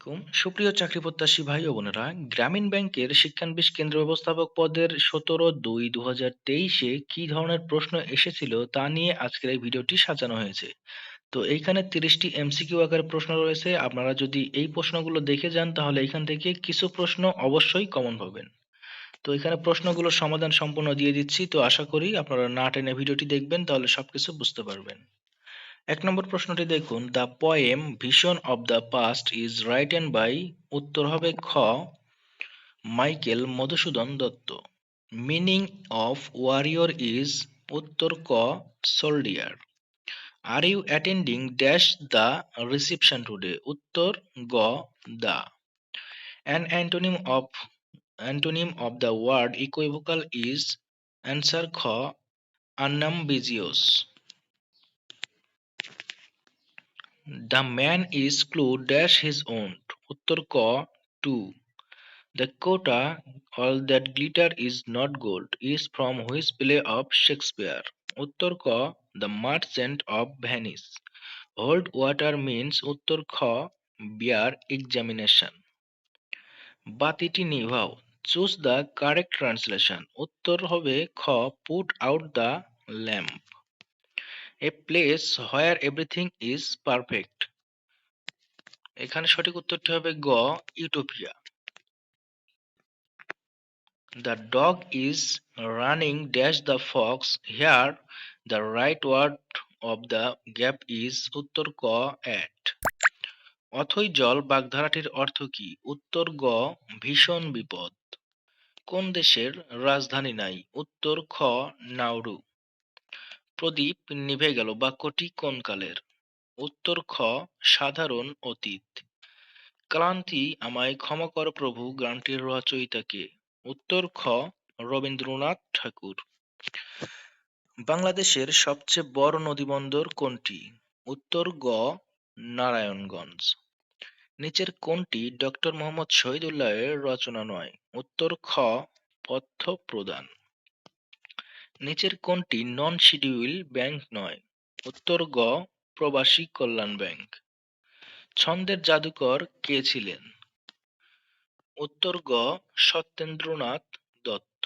আলাইকুম। সুপ্রিয় চাকরি প্রত্যাশী ভাই ও বোনেরা, গ্রামীণ ব্যাংকের শিক্ষানবিশ কেন্দ্র ব্যবস্থাপক পদের সতেরো দুই দু হাজার তেইশে কি ধরনের প্রশ্ন এসেছিল তা নিয়ে আজকের এই ভিডিওটি সাজানো হয়েছে। তো এইখানে তিরিশটি এমসিকিউ আকারের প্রশ্ন রয়েছে। আপনারা যদি এই প্রশ্নগুলো দেখে যান, তাহলে এখান থেকে কিছু প্রশ্ন অবশ্যই কমন পাবেন। তো এখানে প্রশ্নগুলোর সমাধান সম্পূর্ণ দিয়ে দিচ্ছি। তো আশা করি আপনারা না টেনে ভিডিওটি দেখবেন, তাহলে সবকিছু বুঝতে পারবেন। এক নম্বর প্রশ্নটি দেখুন। The poem vision of the past is written by উত্তর হবে খ, Michael Madhusudan Dutt. Meaning of warrior is উত্তর ক, soldier. Are you attending dash the reception today? উত্তর গ, the. An antonym of antonym of the word equivocal is answer খ unambiguous The man is clue dash his own. উত্তর ক to The quota all that glitter is not gold is from which play of Shakespeare. উত্তর ক The Merchant of Venice. Hold water means উত্তর খ bear examination. বাতিটি নিভাও choose the correct translation উত্তর হবে খ put out the lamp a place where everything is perfect এখানে সঠিক উত্তরটি হবে গ utopia the dog is running dash the fox here the right word of the gap is উত্তর ক অ্যাট অথই জল বাগধারাটির অর্থ কি? উত্তর গ, ভীষণ বিপদ। কোন দেশের রাজধানী নাই? উত্তর খ নাউরু প্রদীপ নিভে গেল বাক্যটি কোন কালের উত্তর খ, সাধারণ অতীত। ক্লান্তি আমায় ক্ষমা কর প্রভু গানটির রচয়িতাকে উত্তর খ, রবীন্দ্রনাথ ঠাকুর। বাংলাদেশের সবচেয়ে বড় নদীবন্দর কোনটি? উত্তর গ, নারায়ণগঞ্জ। নিচের কোনটি ডক্টর মোহাম্মদ শহীদুল্লাহের রচনা নয়? উত্তর খ, পথ্য প্রদান। নিচের কোনটি নন শিডিউল ব্যাংক নয়, উত্তর গ, প্রবাসী কল্যাণ ব্যাংক ছন্দের জাদুকর কে ছিলেন? উত্তর গ, Satyendranath Dutt.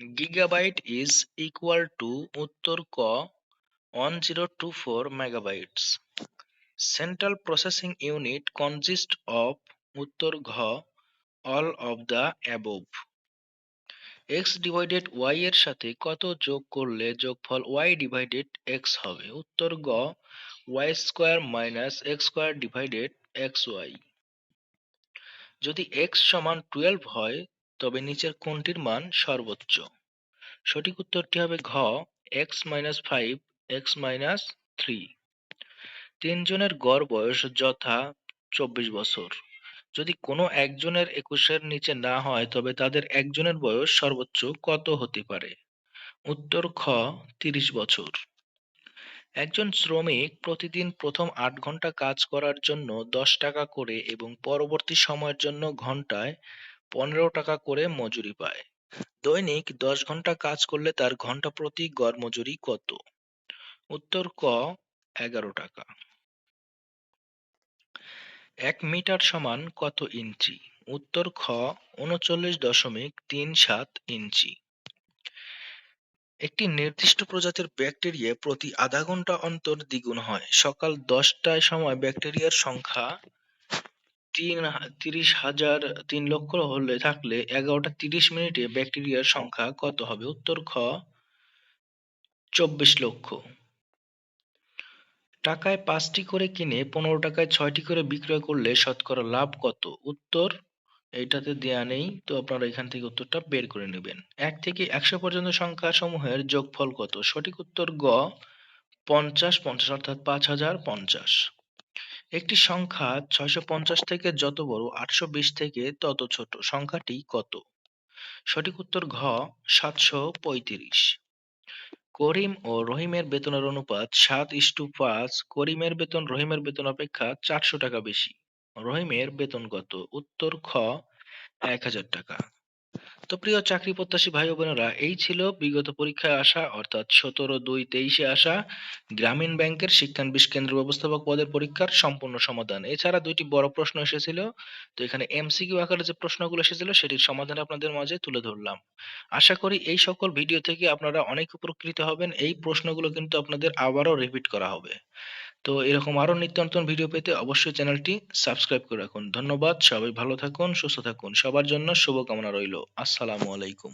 Gigabyte is equal to উত্তর ক one zero two four megabytes central processing unit consist of উত্তর ঘ, all of the above. X divided Y এর সাথে কত যোগ করলে যোগফল ওয়াই ডিভাইডেড এক্স হবে? উত্তর গ Y square minus X square divided X Y যদি এক্স সমান টুয়েলভ হয়, তবে নিচের কোনটির মান সর্বোচ্চ? সঠিক উত্তরটি হবে ঘ X minus five X minus three তিনজনের গড় বয়স যথা চব্বিশ বছর। যদি কোনো একজনের একুশের নিচে না হয়, তবে তাদের একজনের বয়স সর্বোচ্চ কত হতে পারে? উত্তর, খ, তিরিশ বছর। একজন শ্রমিক প্রতিদিন প্রথম আট ঘণ্টা কাজ করার জন্য দশ টাকা করে এবং পরবর্তী সময়ের জন্য ঘন্টায় পনেরো টাকা করে মজুরি পায়। দৈনিক দশ ঘণ্টা কাজ করলে তার ঘণ্টা প্রতি গড় মজুরি কত? উত্তর, ক, এগারো টাকা। এক মিটার সমান কত ইঞ্চি? উত্তর খ, উনচল্লিশ দশমিক তিন সাত ইঞ্চি। একটি নির্দিষ্ট প্রজাতির ব্যাকটেরিয়া প্রতি আধা ঘণ্টা অন্তর দ্বিগুণ হয়। সকাল দশটায় সময় ব্যাকটেরিয়ার সংখ্যা তিন তিরিশ হাজার তিন লক্ষ হলে থাকলে এগারোটা তিরিশ মিনিটে ব্যাকটেরিয়ার সংখ্যা কত হবে? উত্তর খ, চব্বিশ লক্ষ। টাকায় পাঁচটি করে কিনে পনেরো টাকায় ছয়টি করে বিক্রয় করলে শতকরা লাভ কত? উত্তর এইটাতে দেয়া নেই, তো আপনারা এখান থেকে উত্তরটা বের করে নেবেন। এক থেকে একশো পর্যন্ত সংখ্যা সমূহের যোগফল কত? সঠিক উত্তর গ, পঞ্চাশ পঞ্চাশ অর্থাৎ পাঁচ হাজার পঞ্চাশ। একটি সংখ্যা ছয়শো পঞ্চাশ থেকে যত বড়, আটশো বিশ থেকে তত ছোট। সংখ্যাটি কত? সঠিক উত্তর ঘ, সাতশো পঁয়ত্রিশ। করিম ও রহিমের বেতনের অনুপাত সাত ইস্টু পাঁচ, করিমের বেতন, রহিমের বেতন অপেক্ষা চারশো টাকা বেশি। রহিমের বেতন কত? উত্তর খ, এক হাজার টাকা। তো প্রিয় চাকরি প্রত্যাশী ভাই বোনেরা, এই ছিল বিগত পরীক্ষায় আসা, অর্থাৎ সতেরো দুই তেইশে আসা গ্রামীণ ব্যাংকের শিক্ষানবিশ কেন্দ্র ব্যবস্থাপক পদের পরীক্ষার সম্পূর্ণ সমাধান। এছাড়া দুইটি বড় প্রশ্ন এসেছিল, তো এখানে এমসিকিউ আকারে যে প্রশ্নগুলো এসেছিল, সেটির সমাধান আপনাদের মাঝে তুলে ধরলাম। আশা করি এই সকল ভিডিও থেকে আপনারা অনেক উপকৃত হবেন, এই প্রশ্নগুলো কিন্তু আপনাদের আবারও রিপিট করা হবে। তো এরকম আরও নিত্য নতুন ভিডিও পেতে অবশ্যই চ্যানেলটি সাবস্ক্রাইব করে রাখুন। ধন্যবাদ, সবাই ভালো থাকুন, সুস্থ থাকুন। সবার জন্য শুভকামনা রইল। আসসালামু আলাইকুম।